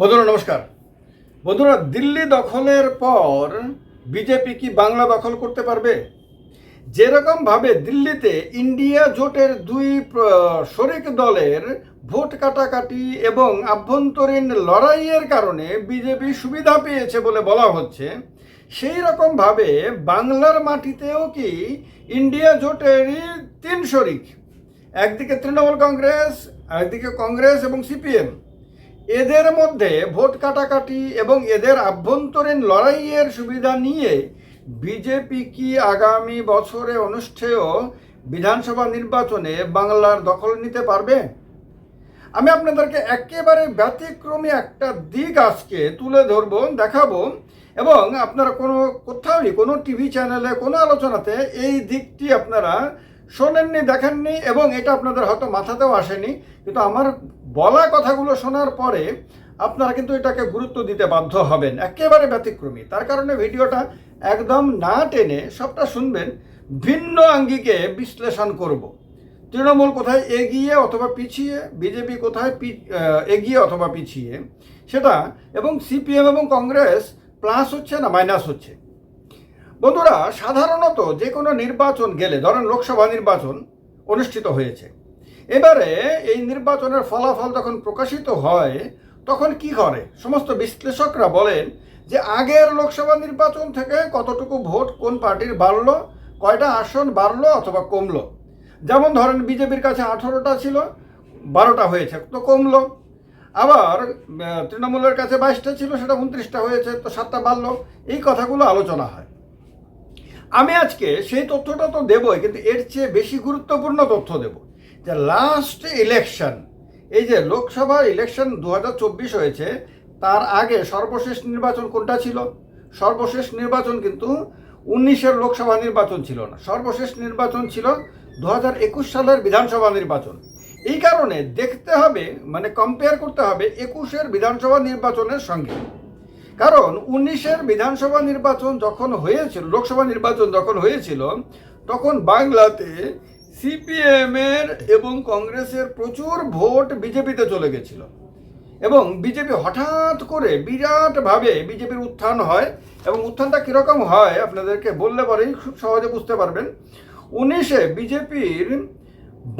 বন্ধুরা, নমস্কার। বন্ধুরা, দিল্লি দখলের পর বিজেপি কি বাংলা দখল করতে পারবে? যেরকমভাবে দিল্লিতে ইন্ডিয়া জোটের দুই শরিক দলের ভোট কাটাকাটি এবং আভ্যন্তরীণ লড়াইয়ের কারণে বিজেপি সুবিধা পেয়েছে বলে বলা হচ্ছে সেই রকমভাবে বাংলার মাটিতেও কি ইন্ডিয়া জোটেরই তিন শরিক? একদিকে তৃণমূল কংগ্রেস, একদিকে কংগ্রেস এবং সিপিএম এদের মধ্যে ভোট কাটাকাটি এবং এদের আভ্যন্তরীণ লড়াইয়ের সুবিধা নিয়ে বিজেপি কি আগামী বছরে অনুষ্ঠেয় বিধানসভা নির্বাচনে বাংলার দখল নিতে পারবে? আমি আপনাদেরকে একেবারে ব্যতিক্রমী একটা দিক আজকে তুলে ধরবো, দেখাবো এবং আপনারা কোনো কোথাওই কোনো টিভি চ্যানেলে, কোনো আলোচনাতে এই দিকটি আপনারা শোনেননি, দেখেননি এবং এটা আপনাদের হয়তো মাথাতেও আসেনি, কিন্তু আমার বলা কথাগুলো শোনার পরে আপনারা কিন্তু এটাকে গুরুত্ব দিতে বাধ্য হবেন, একেবারে ব্যতিক্রমী। তার কারণে ভিডিওটা একদম না টেনে সবটা শুনবেন, ভিন্ন আঙ্গিকে বিশ্লেষণ করব। তৃণমূল কোথায় এগিয়ে অথবা পিছিয়ে, বিজেপি কোথায় এগিয়ে অথবা পিছিয়ে, সেটা এবং সিপিএম এবং কংগ্রেস প্লাস হচ্ছে না মাইনাস হচ্ছে? বন্ধুরা, সাধারণত যে কোনো নির্বাচন গেলে, ধরেন লোকসভা নির্বাচন অনুষ্ঠিত হয়েছে, এবারে এই নির্বাচনের ফলাফল যখন প্রকাশিত হয়, তখন কি করে? সমস্ত বিশ্লেষকরা বলেন যে আগের লোকসভা নির্বাচন থেকে কতটুকু ভোট কোন পার্টির বাড়লো, কয়টা আসন বাড়লো অথবা কমলো। যেমন ধরেন বিজেপির কাছে আঠারোটা ছিল, বারোটা হয়েছে তো কমলো। আবার তৃণমূলের কাছে বাইশটা ছিল, সেটা উনত্রিশটা হয়েছে তো সাতটা বাড়লো। এই কথাগুলো আলোচনা হয়। আমি আজকে সেই তথ্যটা তো দেবই, কিন্তু এর চেয়ে বেশি গুরুত্বপূর্ণ তথ্য দেব। যে লাস্ট ইলেকশন এই যে লোকসভা ইলেকশন দু হাজার চব্বিশ হয়েছে, তার আগে সর্বশেষ নির্বাচন কোনটা ছিল? সর্বশেষ নির্বাচন কিন্তু উনিশের লোকসভা নির্বাচন ছিল না। সর্বশেষ নির্বাচন ছিল দু হাজার একুশ সালের বিধানসভা নির্বাচন। এই কারণে দেখতে হবে মানে কম্পেয়ার করতে হবে একুশের বিধানসভা নির্বাচনের সঙ্গে। কারণ উনিশের বিধানসভা নির্বাচন যখন হয়েছিল, লোকসভা নির্বাচন যখন হয়েছিল, তখন বাংলাতে সিপিএম এর এবং কংগ্রেসের প্রচুর ভোট বিজেপিতে চলে গেছিল। এবং বিজেপি হঠাৎ করে বিরাটভাবে বিজেপির উত্থান হয়, এবং উত্থানটা কীরকম হয় আপনাদেরকে বললে পরেই খুব সহজে বুঝতে পারবেন। উনিশে বিজেপির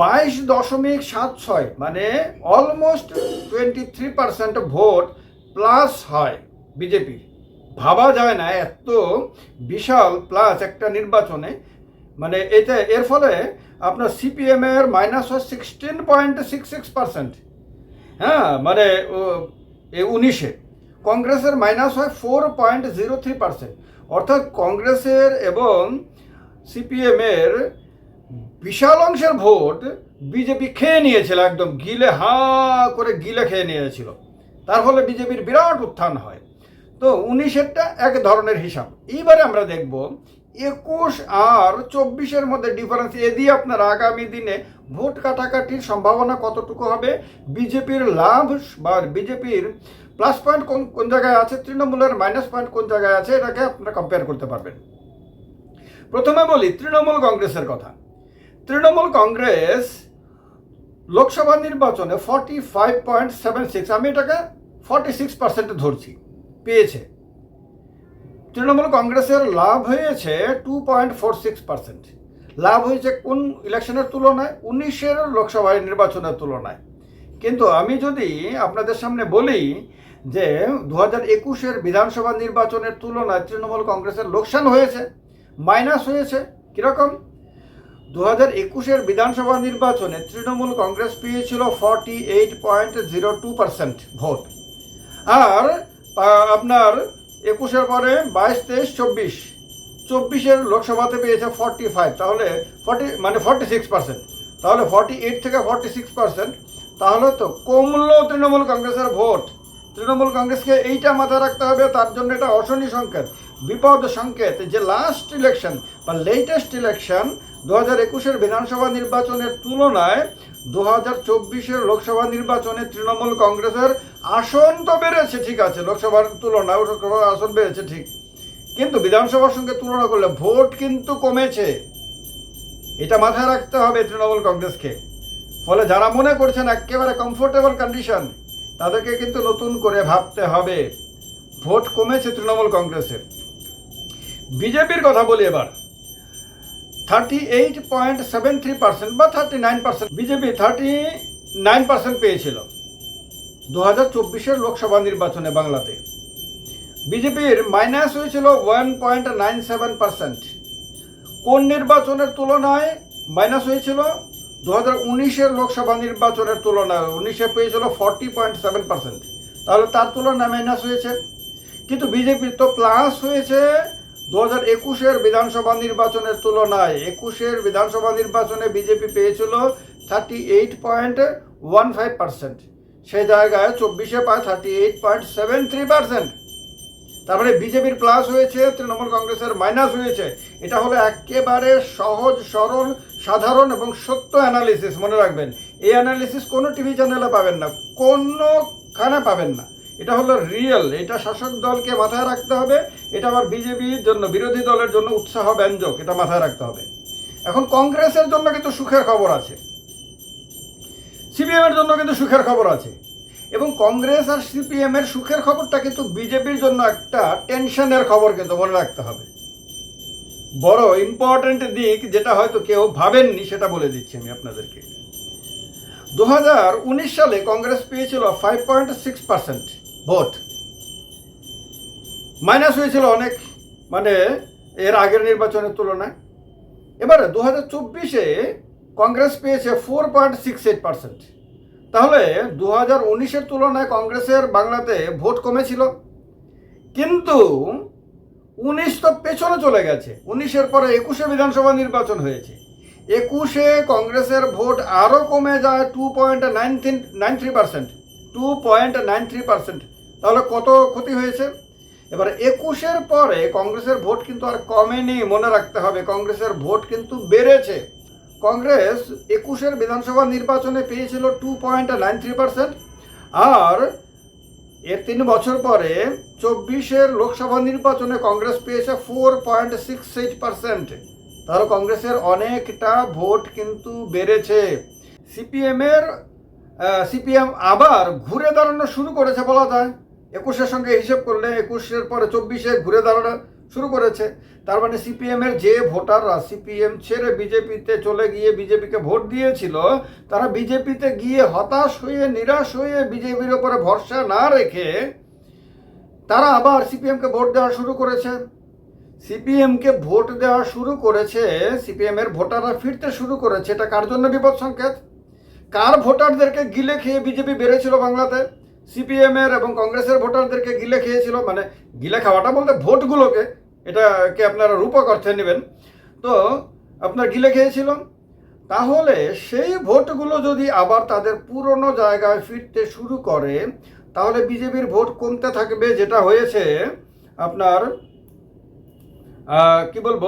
বাইশ দশমিক সাত ছয় মানে almost twenty three percent vote plus হয়। বিজেপি। ভাবা যায় না, এত বিশাল প্লাস একটা নির্বাচনে। মানে এটা এর ফলে আপনার সিপিএম এর মাইনাস হয় sixteen point six six percent হ্যাঁ মানে উনিশে। কংগ্রেসের মাইনাস হয় four point zero three percent অর্থাৎ কংগ্রেসের এবং সিপিএমের বিশাল অংশের ভোট বিজেপি খেয়ে নিয়েছিল একদম গিলে হা করে গিলে খেয়ে নিয়েছিল। তার ফলে বিজেপির বিরাট উত্থান হয়। তো উনিশেরটা এক ধরনের হিসাব। এইবারে আমরা দেখব, একুশ আর চব্বিশের মধ্যে ডিফারেন্স এ দিয়ে আপনারা আগামী দিনে ভোট কাটাকাটির সম্ভাবনা কতটুকু হবে? বিজেপির লাভ বা বিজেপির প্লাস পয়েন্ট কোন কোন জায়গায় আছে? তৃণমূলের মাইনাস পয়েন্ট কোন জায়গায় আছে? এটাকে আপনারা কম্পেয়ার করতে পারবেন। প্রথমে বলি, তৃণমূল কংগ্রেসের কথা। তৃণমূল কংগ্রেস লোকসভা নির্বাচনে forty five point seven six আমি এটাকে ফর্টি সিক্স পার্সেন্ট ধরছি। পেয়েছে। তৃণমূল কংগ্রেসের লাভ হয়েছে two point four six percent লাভ হয়েছে কোন ইলেকশনের তুলনায়? উনিশের লোকসভা নির্বাচনের তুলনায়। কিন্তু আমি যদি আপনাদের সামনে বলি যে দু হাজার একুশের বিধানসভা নির্বাচনের তুলনায় তৃণমূল কংগ্রেসের লোকসান হয়েছে, মাইনাস হয়েছে, কীরকম? দু হাজার একুশের বিধানসভা নির্বাচনে তৃণমূল কংগ্রেস পেয়েছিল forty eight point zero two percent vote. আর আপনার একুশের পরে বাইশ, তেইশ, চব্বিশ। চব্বিশের লোকসভাতে পেয়েছে ফর্টি ফাইভ তাহলে ফর্টি মানে ফর্টি সিক্স পার্সেন্ট তাহলে ফর্টি এইট থেকে ফর্টি সিক্স পার্সেন্ট তাহলে তো কমলো তৃণমূল কংগ্রেসের ভোট। তৃণমূল কংগ্রেসকে এইটা মাথায় রাখতে হবে, তার জন্য এটা অশনি সংকেত, বিপদ সংকেত যে লাস্ট ইলেকশন বা লেটেস্ট ইলেকশন দু হাজার একুশের বিধানসভা নির্বাচনের তুলনায় দু হাজার চব্বিশের লোকসভা নির্বাচনে তৃণমূল কংগ্রেসের আসন তো বেড়েছে, ঠিক আছে, লোকসভার তুলনায় লোকসভার আসন বেড়েছে, ঠিক। কিন্তু বিধানসভার সঙ্গে তুলনা করলে ভোট কিন্তু কমেছে। এটা মাথায় রাখতে হবে তৃণমূল কংগ্রেসকে। ফলে যারা মনে করছেন একেবারে কমফোর্টেবল কন্ডিশন তাদেরকে কিন্তু নতুন করে ভাবতে হবে। ভোট কমেছে তৃণমূল কংগ্রেসের। বিজেপির কথা বলি এবার। Thirty eight point seven three percent বা thirty nine percent BJP thirty nine percent পেয়েছিল। দু হাজার চব্বিশের লোকসভা নির্বাচনে বাংলাতে। বিজেপির মাইনাস হয়েছিল one point nine seven percent কোন নির্বাচনের তুলনায় মাইনাস হয়েছিল? দু হাজার উনিশের লোকসভা নির্বাচনের তুলনায় উনিশে পেয়েছিল ফর্টি পয়েন্ট সেভেন পার্সেন্ট তাহলে তার তুলনায় মাইনাস হয়েছে। কিন্তু বিজেপির তো প্লাস হয়েছে দু হাজার একুশের বিধানসভা নির্বাচনের তুলনায়। একুশের বিধানসভা নির্বাচনে বিজেপি পেয়েছিল thirty eight point one five percent সেই জায়গায় চব্বিশে পায় thirty eight point seven three percent তারপরে বিজেপির প্লাস হয়েছে, তৃণমূল কংগ্রেসের মাইনাস হয়েছে। এটা হলো একেবারে সহজ, সরল, সাধারণ এবং সত্য অ্যানালিসিস মনে রাখবেন। এই অ্যানালিসিস কোনো টিভি চ্যানেলে পাবেন না, কোনোখানে পাবেন না। এটা হলো রিয়েল এটা শাসক দলকে মাথায় রাখতে হবে, এটা আবার বিজেপির জন্য, বিরোধী দলের জন্য উৎসাহ ব্যঞ্জক, এটা মাথায় রাখতে হবে। এখন কংগ্রেসের জন্য কিন্তু সুখের খবর আছে। সিপিএম এর জন্য কিন্তু সুখের খবর আছে। এবং কংগ্রেস আর সিপিএম এর সুখের খবরটা কিন্তু বিজেপির জন্য একটা টেনশনের খবর কিন্তু মনে রাখতে হবে। বড় ইম্পর্ট্যান্ট দিক যেটা হয়তো কেউ ভাবেননি সেটা বলে দিচ্ছি আমি আপনাদেরকে। দু হাজার উনিশ সালে কংগ্রেস পেয়েছিল five point six percent vote. Minus হয়েছিল অনেক মানে এর আগের নির্বাচনের তুলনায়। এবারে দু হাজার চব্বিশে কংগ্রেস পেয়েছে four point six eight percent তাহলে দু হাজার উনিশের তুলনায় কংগ্রেসের বাংলাতে ভোট কমেছিল। কিন্তু উনিশ তো পেছনে চলে গেছে। উনিশের পরে একুশে বিধানসভা নির্বাচন হয়েছে। একুশে কংগ্রেসের ভোট আরও কমে যায় two point nine three nine three percent two point nine three percent তাহলে কত ক্ষতি হয়েছে? এবার একুশের পরে কংগ্রেসের ভোট কিন্তু আর কমেনি, মনে রাখতে হবে। কংগ্রেসের ভোট কিন্তু বেড়েছে। কংগ্রেস একুশের বিধানসভা নির্বাচনে পেয়েছিল two point nine three percent আর এর তিন বছর পরে চব্বিশের লোকসভা নির্বাচনে কংগ্রেস পেয়েছে four point six eight percent তাহলে কংগ্রেসের অনেকটা ভোট কিন্তু বেড়েছে। সিপিএমের সিপিএম আবার ঘুরে দাঁড়ানো শুরু করেছে বলা যায়। একুশের সঙ্গে হিসেব করলে একুশের পরে চব্বিশে ঘুরে দাঁড়ানো শুরু করেছে। তার মানে সিপিএম এর যে ভোটাররা সিপিএম ছেড়ে বিজেপিতে চলে গিয়ে বিজেপিকে ভোট দিয়েছিল, তারা বিজেপিতে গিয়ে হতাশ হয়ে, নিরাশ হয়ে বিজেপির ওপরে ভরসা না রেখে তারা আবার সিপিএমকে ভোট দেওয়া শুরু করেছে। সিপিএমকে ভোট দেওয়া শুরু করেছে, সিপিএম এর ভোটাররা ফিরতে শুরু করেছে। এটা কার জন্য বিপদ সংকেত? কার ভোটারদেরকে গিলে খেয়ে বিজেপি বেড়েছিল বাংলাতে? সিপিএম এর এবং কংগ্রেসের ভোটারদেরকে গিলে খেয়েছিল? মানে গিলে খাওয়াটা বলতে ভোটগুলোকে। এটাকে আপনারা রূপক অর্থে নেবেন। তো আপনার গিলে খেয়েছিল তাহলে সেই ভোটগুলো যদি আবার তাদের পুরনো জায়গায় ফিরতে শুরু করে, তাহলে বিজেপির ভোট কমতে থাকবে, যেটা হয়েছে আপনার কি বলব,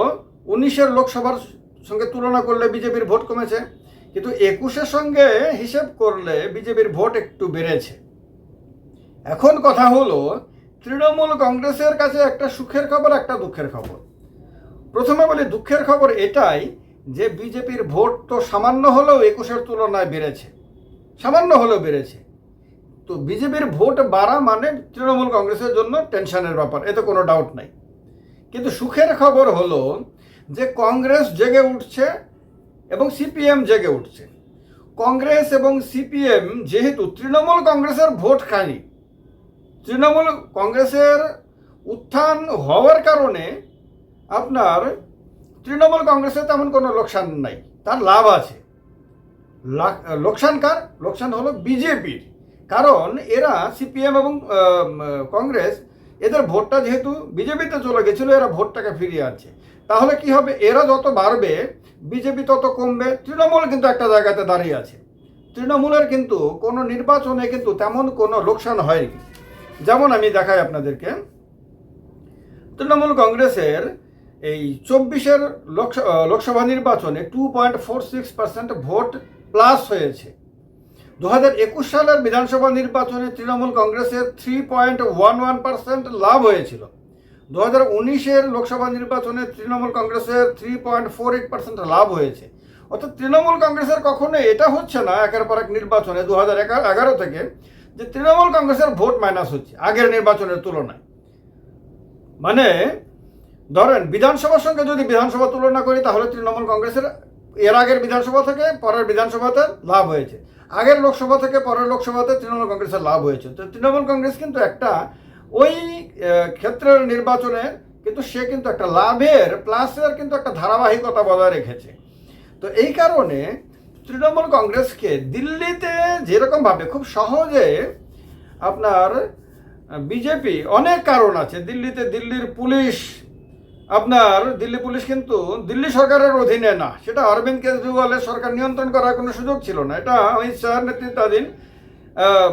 উনিশের লোকসভার সঙ্গে তুলনা করলে বিজেপির ভোট কমেছে, কিন্তু একুশের সঙ্গে হিসেব করলে বিজেপির ভোট একটু বেড়েছে। এখন কথা হলো তৃণমূল কংগ্রেসের কাছে একটা সুখের খবর, একটা দুঃখের খবর। প্রথমে বলি, দুঃখের খবর এটাই যে বিজেপির ভোট তো সামান্য হলেও একুশের তুলনায় বেড়েছে। সামান্য হলেও বেড়েছে। তো বিজেপির ভোট বাড়া মানে তৃণমূল কংগ্রেসের জন্য টেনশনের ব্যাপার এতে কোনো ডাউট নাই। কিন্তু সুখের খবর হলো যে কংগ্রেস জেগে উঠছে এবং সিপিএম জেগে উঠছে। কংগ্রেস এবং সিপিএম যেহেতু তৃণমূল কংগ্রেসের ভোট খানি তৃণমূল কংগ্রেসের উত্থান হওয়ার কারণে আপনার তৃণমূল কংগ্রেসের তেমন কোনো লোকসান নাই। তার লাভ আছে। লোকসান কার? লোকসান হলো বিজেপির। কারণ এরা সিপিএম এবং কংগ্রেস, এদের ভোটটা যেহেতু বিজেপিতে চলে গেছিল, এরা ভোটটাকে ফিরিয়ে আনছে। তাহলে কি হবে? এরা যত বাড়বে, বিজেপি তত কমবে। তৃণমূল কিন্তু একটা জায়গাতে দাঁড়িয়ে আছে। তৃণমূলের কিন্তু কোনো নির্বাচনে কিন্তু তেমন কোনো লোকসান হয়নি। যেমন আমি দেখাই আপনাদেরকে, তৃণমূল কংগ্রেসের এই চব্বিশের লোকসভা নির্বাচনে two point four six percent vote plus হয়েছে। দু হাজার একুশ সালের বিধানসভা নির্বাচনে তৃণমূল কংগ্রেসের three point one one percent লাভ হয়েছিল। দু হাজার উনিশের লোকসভা নির্বাচনে তৃণমূল কংগ্রেসের three point four eight percent লাভ হয়েছে। অর্থাৎ তৃণমূল কংগ্রেসের কখনো এটা হচ্ছে না একের পর এক নির্বাচনে দু হাজার এগারো থেকে যে তৃণমূল কংগ্রেসের ভোট মাইনাস হচ্ছে, আগের নির্বাচনের তুলনায়। মানে ধরেন, বিধানসভার সঙ্গে যদি বিধানসভা তুলনা করি, তাহলে তৃণমূল কংগ্রেসের এর আগের বিধানসভা থেকে পরের বিধানসভাতে লাভ হয়েছে। আগের লোকসভা থেকে পরের লোকসভাতে তৃণমূল কংগ্রেসের লাভ হয়েছে। তো তৃণমূল কংগ্রেস কিন্তু একটা ওই ক্ষেত্রের নির্বাচনে কিন্তু সে কিন্তু একটা লাভের প্লাসের কিন্তু একটা ধারাবাহিকতা বজায় রেখেছে। তো এই কারণে তৃণমূল কংগ্রেসকে দিল্লিতে যেরকমভাবে খুব সহজে আপনার বিজেপি, অনেক কারণ আছে। দিল্লিতে দিল্লির পুলিশ, আপনার দিল্লি পুলিশ কিন্তু দিল্লি সরকারের অধীনে না। সেটা অরবিন্দ কেজরিওয়ালের সরকার নিয়ন্ত্রণ করার কোনো সুযোগ ছিল না। এটা অমিত শাহ নেতৃত্বাধীন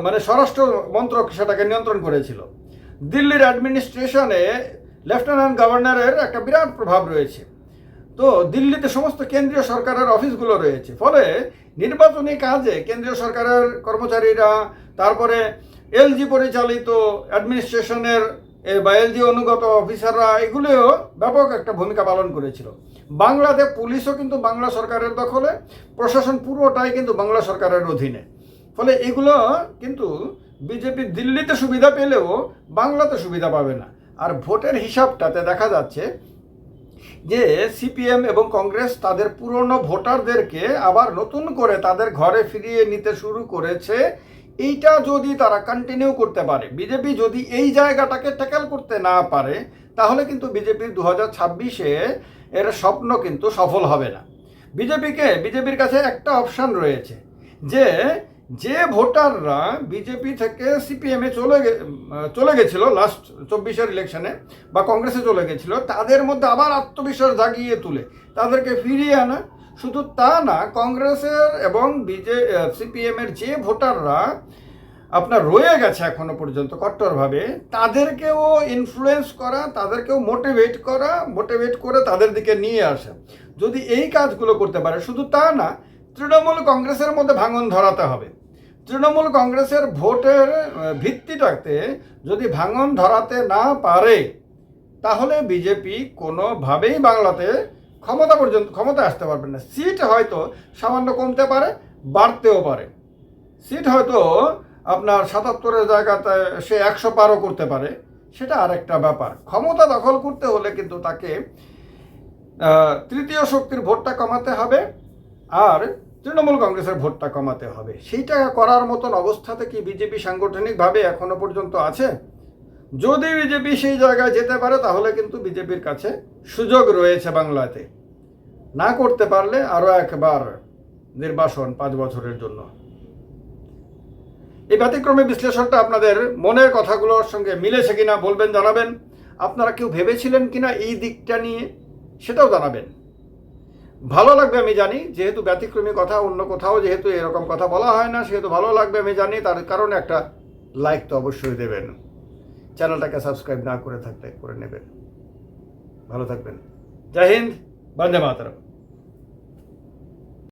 মানে স্বরাষ্ট্র মন্ত্রক সেটাকে নিয়ন্ত্রণ করেছিল। দিল্লির অ্যাডমিনিস্ট্রেশনে লেফটেন্যান্ট গভর্নরের একটা বিরাট প্রভাব রয়েছে। তো দিল্লিতে সমস্ত কেন্দ্রীয় সরকারের অফিসগুলো রয়েছে। ফলে নির্বাচনী কাজে কেন্দ্রীয় সরকারের কর্মচারীরা, তারপরে এলজি পরিচালিত অ্যাডমিনিস্ট্রেশনের বা এলজি অনুগত অফিসাররা, এগুলিও ব্যাপক একটা ভূমিকা পালন করেছিল। বাংলাতে পুলিশও কিন্তু বাংলা সরকারের দখলে, প্রশাসন পুরোটাই কিন্তু বাংলা সরকারের অধীনে। ফলে এগুলো কিন্তু বিজেপি দিল্লিতে সুবিধা পেলেও বাংলাতে সুবিধা পাবে না। আর ভোটের হিসাবটাতে দেখা যাচ্ছে যে সিপিএম এবং কংগ্রেস তাদের পুরনো ভোটারদেরকে আবার নতুন করে তাদের ঘরে ফিরিয়ে নিতে শুরু করেছে, এইটা যদি তারা কন্টিনিউ করতে পারে, বিজেপি যদি এই জায়গাটাকে ট্যাকেল করতে না পারে, তাহলে কিন্তু বিজেপির দু হাজার ছাব্বিশে এর স্বপ্ন কিন্তু সফল হবে না। বিজেপিকে, বিজেপির কাছে একটা অপশান রয়েছে, যে যে ভোটাররা বিজেপি থেকে সিপিএমে চলে চলে গেছিল লাস্ট চব্বিশের ইলেকশনে বা কংগ্রেসে চলে গেছিল, তাদের মধ্যে আবার আত্মবিশ্বাস জাগিয়ে তুলে, তাদেরকে ফিরিয়ে আনা। শুধু তা না, কংগ্রেসের এবং বিজে সিপিএমের যে ভোটাররা আপনার রয়ে গেছে এখনও পর্যন্ত কট্টরভাবে, তাদেরকেও ইনফ্লুয়েন্স করা, তাদেরকেও মোটিভেট করা মোটিভেট করে তাদের দিকে নিয়ে আসা। যদি এই কাজগুলো করতে পারে, শুধু তা না, তৃণমূল কংগ্রেসের মধ্যে ভাঙন ধরাতে হবে। তৃণমূল কংগ্রেসের ভোটের ভিত্তিটাতে যদি ভাঙন ধরাতে না পারে, তাহলে বিজেপি কোনোভাবেই বাংলাতে ক্ষমতা পর্যন্ত ক্ষমতা আসতে পারবে না। সিট হয়তো সামান্য কমতে পারে, বাড়তেও পারে। সিট হয়তো আপনার সাতাত্তরের জায়গাতে সে একশো পারও করতে পারে, সেটা আরেকটা ব্যাপার। ক্ষমতা দখল করতে হলে কিন্তু তাকে তৃতীয় শক্তির ভোটটা কমাতে হবে। আর তৃণমূল কংগ্রেসের ভোটটা কমাতে হবে। সেইটা করার মতন অবস্থাতে কি বিজেপি সাংগঠনিকভাবে এখনও পর্যন্ত আছে? যদি বিজেপি সেই জায়গায় যেতে পারে, তাহলে কিন্তু বিজেপির কাছে সুযোগ রয়েছে বাংলাতে। না করতে পারলে আরও একবার নির্বাসন পাঁচ বছরের জন্য। এই ব্যতিক্রমী বিশ্লেষণটা আপনাদের মনের কথাগুলোর সঙ্গে মিলেছে কিনা বলবেন, জানাবেন। আপনারা কেউ ভেবেছিলেন কিনা এই দিকটা নিয়ে, সেটাও জানাবেন। ভালো লাগবে আমি জানি, যেহেতু ব্যতিক্রমী কথা, অন্য কোথাও যেহেতু এরকম কথা বলা হয় না, সেহেতু ভালো লাগবে আমি জানি, তার কারণে একটা লাইক তো অবশ্যই দেবেন। চ্যানেলটাকে সাবস্ক্রাইব না করে থাকলে করে নেবেন। ভালো থাকবেন। জয় হিন্দ, বন্দে মাতরম।